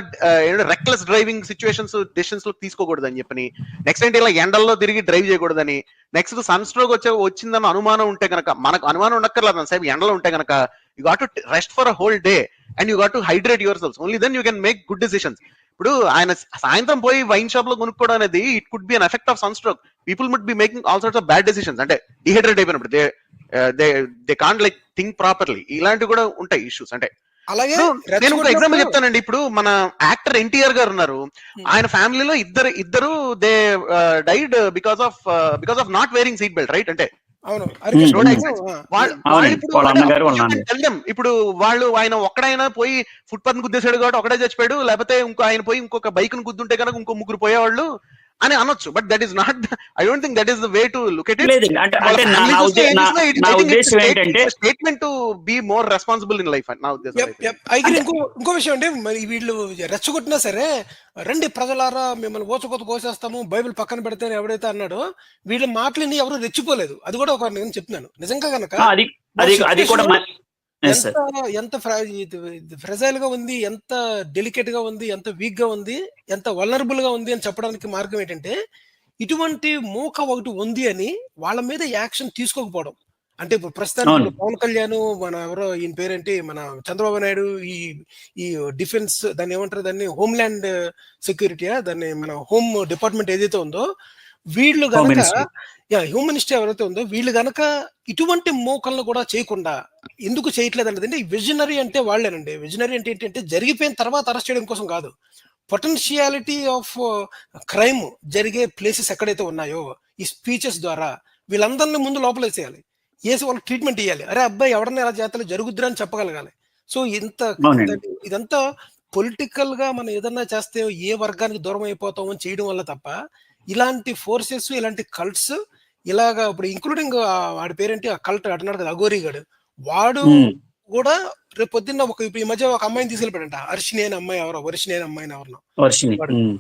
రెక్లెస్ డ్రైవింగ్ సిచ్యువేషన్స్ డెసిషన్స్లో తీసుకోకూడదని చెప్పని. నెక్స్ట్ ఏంటి ఇలా ఎండల్లో తిరిగి డ్రైవ్ చేయకూడదని. నెక్స్ట్ సన్ స్ట్రోక్ వచ్చే వచ్చిందన్న అనుమానం ఉంటే కనుక మనకు అనుమానం ఉండక్కర్లేదు సేపు ఎండలో ఉంటే కనుక you got to rest for a whole day and you got to hydrate your cells only then you can make good decisions ఇప్పుడు ఆయన సాయంత్రం పోయి వైన్ షాప్లో కొనుక్కోవడం అనేది it could be an effect of sun stroke people must be making all sorts of bad decisions అంటే డిహైడ్రేట్ అయిపోయినప్పుడు they they they can't like think properly ఇలాంటివి కూడా ఉంటాయి ఇష్యూస్ అంటే అలాగే నేను ఒక ఎగ్జాంపుల్ చెప్తానండి. ఇప్పుడు మన యాక్టర్ ఎన్టీఆర్ గారు ఉన్నారు. Hmm. ఆయన ఫ్యామిలీలో ఇద్దరు ఇద్దరు they died because of because of not wearing seat belt right అంటే Hmm. ఇప్పుడు వాళ్ళ ఆయన ఒక్కడైనా పోయి ఫుట్పాత్ గుద్దేశాడు కాబట్టి ఒకడే చచ్చిపోయాడు. లేకపోతే ఇంకో ఆయన పోయి ఇంకొక బైక్ను గుద్దుంటే కనుక ఇంకో ముగ్గురు పోయేవాళ్ళు. అని అనొచ్చు but that is not I don't think that is the way to look at అంటే అంటే statement to be more responsible in life నా ఉద్దేశం ఇంకో ఇంకో విషయం అండి మరి వీళ్ళు రెచ్చగొట్టినా సరే రండి ప్రజలారా మిమ్మల్ని ఓచకొత కోసేస్తాము బైబిల్ పక్కన పెడితే ఎవడైతే అన్నాడో వీళ్ళ మాటలని ఎవరు రెచ్చిపోలేదు. అది కూడా ఒక నేను చెప్తున్నాను. నిజంగా కనుక అది అది కూడా. ఎంత ఎంత ఫ్రెజైల్గా ఉంది ఎంత డెలికేట్గా ఉంది ఎంత వీక్గా ఉంది ఎంత వలనరబుల్గా ఉంది అని చెప్పడానికి మార్గం ఏంటంటే ఇటువంటి మూక ఒకటి ఉంది అని వాళ్ళ మీద యాక్షన్ తీసుకోకపోవడం. అంటే ఇప్పుడు ప్రస్తుతానికి పవన్ కళ్యాణ్ మన ఎవరో ఈయన పేరేంటి మన చంద్రబాబు నాయుడు ఈ ఈ డిఫెన్స్ దాన్ని ఏమంటారు దాన్ని హోమ్ల్యాండ్ సెక్యూరిటీ దాన్ని మన హోమ్ డిపార్ట్మెంట్ ఏదైతే ఉందో వీళ్ళు Ministry. యా హ్యూమన్ మినిస్టర్ ఎవరైతే ఉందో వీళ్ళు గనక ఇటువంటి మోకలను కూడా చేయకుండా ఎందుకు చేయట్లేదు అంటే విజనరీ అంటే వాళ్ళేనండి. విజనరీ అంటే ఏంటంటే జరిగిపోయిన తర్వాత అరెస్ట్ చేయడం కోసం కాదు. పొటెన్షియాలిటీ ఆఫ్ క్రైమ్ జరిగే ప్లేసెస్ ఎక్కడైతే ఉన్నాయో ఈ స్పీచెస్ ద్వారా వీళ్ళందరినీ ముందు లోపలేసేయాలి. వేసి వాళ్ళకి ట్రీట్మెంట్ ఇవ్వాలి అరే అబ్బాయి ఎవడన్నా ఎలా చేతలు జరుగుద్దురా అని చెప్పగలగాలి. సో ఇంత. ఇదంతా పొలిటికల్గా మనం ఏదన్నా చేస్తే ఏ వర్గానికి దూరం అయిపోతామో చేయడం వల్ల తప్ప ఇలాంటి ఫోర్సెస్ ఇలాంటి కల్ట్స్ ఇలాగా ఇప్పుడు ఇంక్లూడింగ్ వాడి పేరేంటి? ఆ కల్ట్ అంటున్నాడు కదా అగోరి గడు. వాడు కూడా రేపు పొద్దున్న ఒక ఈ మధ్య ఒక అమ్మాయిని తీసుకెళ్ళిపోయాడంట. అర్షిని అనే అమ్మాయి ఎవరో వర్షిని అనే అమ్మాయిని ఎవరినో.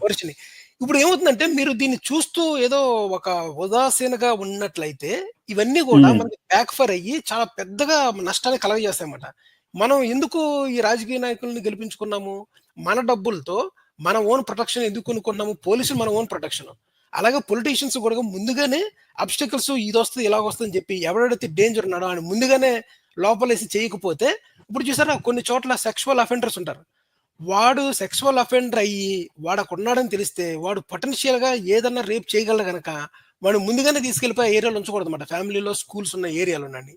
వర్షిని ఇప్పుడు ఏమవుతుందంటే మీరు దీన్ని చూస్తూ ఏదో ఒక ఉదాసీనగా ఉన్నట్లయితే ఇవన్నీ కూడా. మనకి బ్యాక్ ఫర్ అయ్యి చాలా పెద్దగా నష్టాన్ని కలగజేస్తాయన్నమాట. మనం ఎందుకు ఈ రాజకీయ నాయకుల్ని గెలిపించుకున్నాము? మన డబ్బులతో మన ఓన్ ప్రొటెక్షన్ ఎందుకు కొనుక్కున్నాము పోలీసులు మన ఓన్ ప్రొటెక్షన్ అలాగే పొలిటీషియన్స్ కూడా ముందుగానే అబ్స్టికల్స్ ఇది వస్తుంది ఇలా వస్తుంది అని చెప్పి ఎవడైతే డేంజర్ ఉన్నాడో ఆయన ముందుగానే లోపలేసి చేయకపోతే ఇప్పుడు చూసారా కొన్ని చోట్ల సెక్షువల్ అఫెండర్స్ ఉంటారు. వాడు సెక్షువల్ అఫెండర్ అయ్యి వాడు అక్కడ ఉన్నాడని తెలిస్తే వాడు పొటెన్షియల్గా ఏదన్నా రేప్ చేయగలరు గనక వాడు ముందుగానే తీసుకెళ్ళిపోయి ఏరియాలో ఉంచకూడదు అనమాట ఫ్యామిలీలో స్కూల్స్ ఉన్న ఏరియాలో ఉండండి.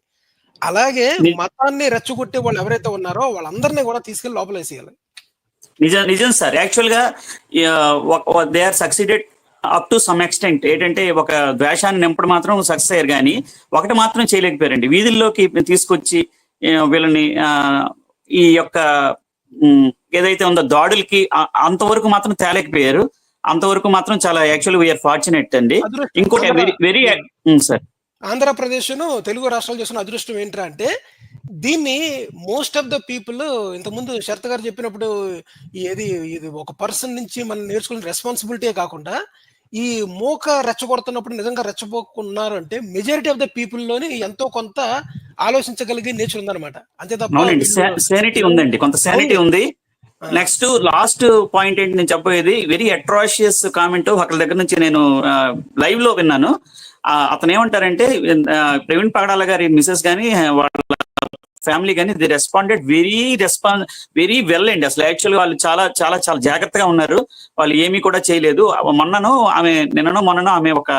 అలాగే మతాన్ని రెచ్చగొట్టే వాళ్ళు ఎవరైతే ఉన్నారో వాళ్ళందరినీ కూడా తీసుకెళ్ళి లోపల వేసేయాలి. నిజం నిజం సార్. యాక్చువల్గా they are succeeded up to some extent ఏంటంటే ఒక ద్వేషాన్ని నింపడం మాత్రం సక్సెస్ అయ్యారు కానీ ఒకటి మాత్రం చేయలేకపోయారండి. వీధుల్లోకి తీసుకొచ్చి వీళ్ళని ఈ యొక్క ఏదైతే ఉందో దాడులకి అంతవరకు మాత్రం తేలేకపోయారు. అంతవరకు మాత్రం చాలా యాక్చువల్ వీఆర్ ఫార్చునేట్ అండి. ఇంకోటి very very sir Andhra Pradesh Telugu రాష్ట్రాలు చేస్తున్న అదృష్టం ఏంట్రా అంటే దీన్ని మోస్ట్ ఆఫ్ ద పీపుల్ ఇంతకుముందు శరత్ గారు చెప్పినప్పుడు ఏది ఇది ఒక పర్సన్ నుంచి మనం నేర్చుకునే రెస్పాన్సిబిలిటీ కాకుండా ఈ మోక రెచ్చగొడుతున్నప్పుడు నిజంగా రెచ్చబోకున్నారు అంటే మెజారిటీ ఆఫ్ ద పీపుల్లోని ఎంతో కొంత ఆలోచించగలిగే నేచర్ ఉందన్నమాట. అంతే తప్ప శానిటీ ఉందండి. కొంత శానిటీ ఉంది. నెక్స్ట్ లాస్ట్ పాయింట్ ఏంటి నేను చెప్పబోయేది? వెరీ అట్రాషియస్ కామెంట్ ఒకరి దగ్గర నుంచి నేను లైవ్లో విన్నాను. అతను ఏమంటారంటే ప్రవీణ్ పగడాల గారి మిసెస్ గాని వాళ్ళ ఫ్యామిలీ కానీ they responded very respond very well అండి అసలు. యాక్చువల్ వాళ్ళు చాలా చాలా చాలా జాగ్రత్తగా ఉన్నారు. వాళ్ళు ఏమీ కూడా చేయలేదు. మొన్నను ఆమె నిన్ననో మొన్నను ఆమె ఒక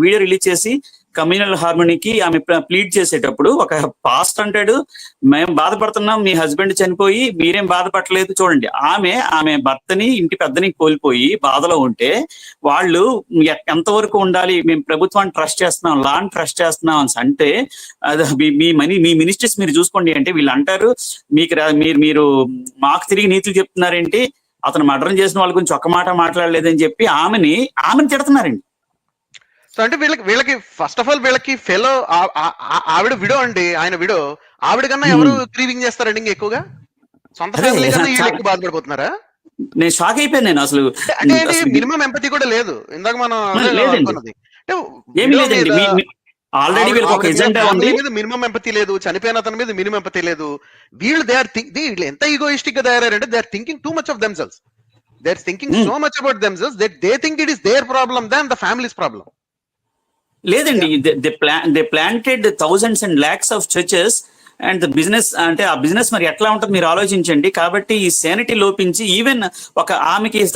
వీడియో రిలీజ్ చేసి కమ్యూనల్ హార్మోనీకి ఆమె ప్లీడ్ చేసేటప్పుడు ఒక పాస్ట్ అంటాడు మేము బాధపడుతున్నాం మీ హస్బెండ్ చనిపోయి మీరేం బాధపడలేదు చూడండి. ఆమె ఆమె భర్తని ఇంటి పెద్దని కోల్పోయి బాధలో ఉంటే వాళ్ళు ఎంతవరకు ఉండాలి? మేము ప్రభుత్వాన్ని ట్రస్ట్ చేస్తున్నాం లాన్ ట్రస్ట్ చేస్తున్నాం అని అంటే అది మీ- మనీ మీ మినిస్టర్స్ మీరు చూసుకోండి అంటే వీళ్ళు అంటారు మీకు మీరు మీరు మాకు తిరిగి నీతులు చెప్తున్నారేంటి? అతను మర్డర్ చేసిన వాళ్ళ గురించి ఒక్క మాట మాట్లాడలేదని చెప్పి ఆమెని ఆమెను తిడుతున్నారండి. సో అంటే వీళ్ళకి వీళ్ళకి ఫస్ట్ ఆఫ్ ఆల్ వీళ్ళకి ఫెలో ఆవిడ విడో అండి ఆయన విడో. ఆవిడ కన్నా ఎవరు క్రీవింగ్ చేస్తారండి ఇంకా ఎక్కువగా? సొంత ఫ్యామిలీ కన్నా వీళ్ళు చాలా- ఎక్కువ బాధపడిపోతున్నారా నేను షాక్ అయిపోయాను నేను అసలు. అంటే మినిమం ఎంపతి కూడా లేదు. ఇందాక మనం ఏమి లేదండి. ఆల్రెడీ ఆవిడ- వీళ్ళకి ఒక ఆవిడ మీద ఎజెండా ఉంది. family మీద మినిమం ఎంపతి లేదు. చనిపోయిన అతని మీద మినిమం ఎంపతి లేదు. వీళ్ళు దే ఆర్ థింక్ వీళ్ళు ఎంత ఈగోయిస్టిక్గా తయారంటే they are thinking too much of themselves they are thinking Hmm. So much about themselves that they think it is their problem than the families problem లేదండి they plan they planted thousands and lakhs of churches and the business అంటే ఆ బిజినెస్ మరి ఎట్లా ఉంటుంది మీరు ఆలోచించండి. కాబట్టి ఈ శానిటీ లోపించి ఈవెన్ ఒక ఆమెకి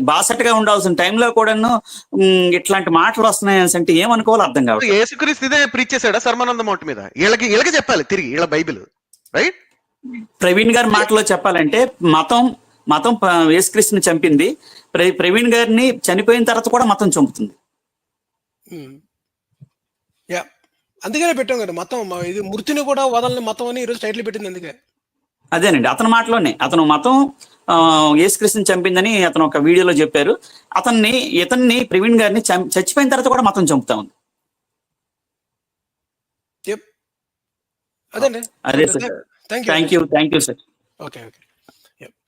బాసటగా ఉండాల్సిన టైంలో కూడాను ఇట్లాంటి మాటలు వస్తున్నాయి అనేసి అంటే ఏమనుకోవాలో అర్థం కావట్లేదు. యేసుక్రీస్తు ఇదే ప్రీచ్ చేశాడా సర్మానంద మౌంట్ మీద? వీళ్ళకి వీళ్ళకి చెప్పాలి తిరిగి వీళ్ళ బైబిల్ రైట్ ప్రవీణ్ గారి మాటలో చెప్పాలంటే మతం మతం యేసుక్రీస్తుని చంపింది. ప్ర- ప్రవీణ్ గారిని చనిపోయిన తర్వాత కూడా మతం చంపుతుంది. యా అందుకనే పెట్టాం కదా మతం ఇది మృతిని కూడా వదలని మతం అని ఈరోజు టైటిల్ పెట్టింది అందుకే. అదేనండి అతని మాటలోనే. అతను మతం యేసుక్రీస్తుని చంపిందని అతను ఒక వీడియోలో చెప్పారు. అతన్ని ఇతన్ని ప్రవీణ్ గారిని చచ్చిపోయిన తర్వాత కూడా మతం చంపుతా ఉంది. అదే thank you thank you sir okay okay